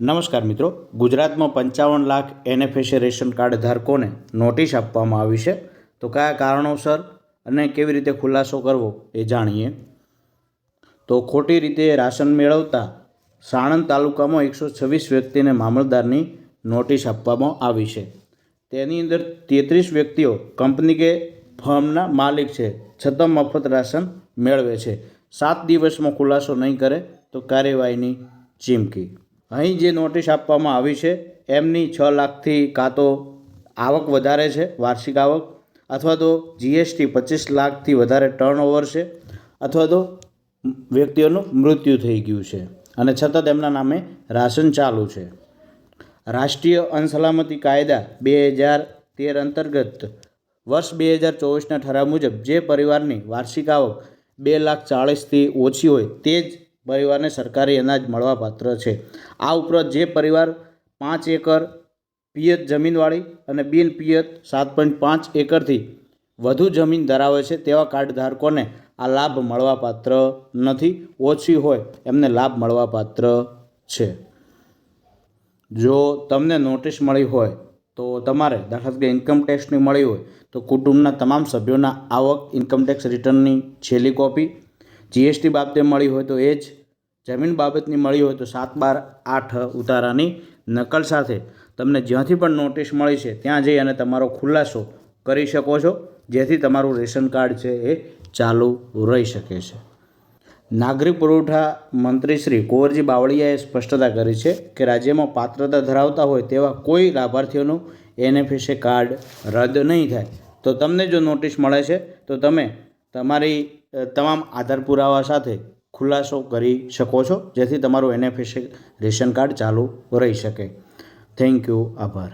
નમસ્કાર મિત્રો, ગુજરાતમાં પંચાવન લાખ એનએફએસએ રેશન કાર્ડ ધારકોને નોટિસ આપવામાં આવી છે. તો કયા કારણોસર અને કેવી રીતે ખુલાસો કરવો એ જાણીએ. તો ખોટી રીતે રાશન મેળવતા સાણંદ તાલુકામાં એકસો છવ્વીસ વ્યક્તિને મામલતદારની નોટિસ આપવામાં આવી છે. તેની અંદર તેત્રીસ વ્યક્તિઓ કંપની કે ફર્મના માલિક છે, છતાં મફત રાશન મેળવે છે. સાત દિવસમાં ખુલાસો નહીં કરે તો કાર્યવાહીની ચીમકી. અહીં જે નોટિસ આપવામાં આવી છે, એમની છ લાખથી કાં તો આવક વધારે છે, વાર્ષિક આવક, અથવા તો જીએસટી પચીસ લાખથી વધારે ટર્ન ઓવર છે, અથવા તો વ્યક્તિઓનું મૃત્યુ થઈ ગયું છે, અને છતાં તેમના નામે રાશન ચાલુ છે. રાષ્ટ્રીય અનસલામતી કાયદા બે હજાર તેર અંતર્ગત વર્ષ બે હજાર ચોવીસના ઠરાવ મુજબ જે પરિવારની વાર્ષિક આવક બે લાખ ચાળીસથી ઓછી હોય તે જ પરિવારને સરકારી અનાજ મળવાપાત્ર છે. આ ઉપરાંત જે પરિવાર પાંચ એકર પિયત જમીનવાળી અને બિન પિયત સાત પોઈન્ટ પાંચ એકરથી વધુ જમીન ધરાવે છે તેવા કાર્ડ ધારકોને આ લાભ મળવાપાત્ર નથી, ઓછી હોય એમને લાભ મળવાપાત્ર છે. જો તમને નોટિસ મળી હોય તો તમારે દાખલા તરીકે ઇન્કમ ટેક્સની મળી હોય તો કુટુંબના તમામ સભ્યોના આવક ઇન્કમ ટેક્સ રિટર્નની છેલ્લી કોપી જીએસટી બાબતે મળી હોય તો એ જ જમીન બાબતની મળી હોય તો સાત બાર આઠ ઉતારાની નકલ સાથે તમને જ્યાંથી પણ નોટિસ મળી છે, ત્યાં જઈ અને તમારો ખુલાસો કરી શકો છો, જેથી તમારું રેશન કાર્ડ છે એ ચાલુ રહી શકે છે. નાગરિક પુરવઠા મંત્રી શ્રી કુંવરજી બાવળિયાએ સ્પષ્ટતા કરી છે કે રાજ્યમાં પાત્રતા ધરાવતા હોય તેવા કોઈ લાભાર્થીઓનું એનએફએસએ કાર્ડ રદ નહીં થાય. તો તમને જો નોટિસ મળે છે, તો તમે તમારી તમામ આધાર પુરાવા સાથે ખુલાસો કરી શકો છો, જેથી તમારું એનએફએસએ રેશન કાર્ડ ચાલુ રહી શકે. થેન્ક યુ આભાર.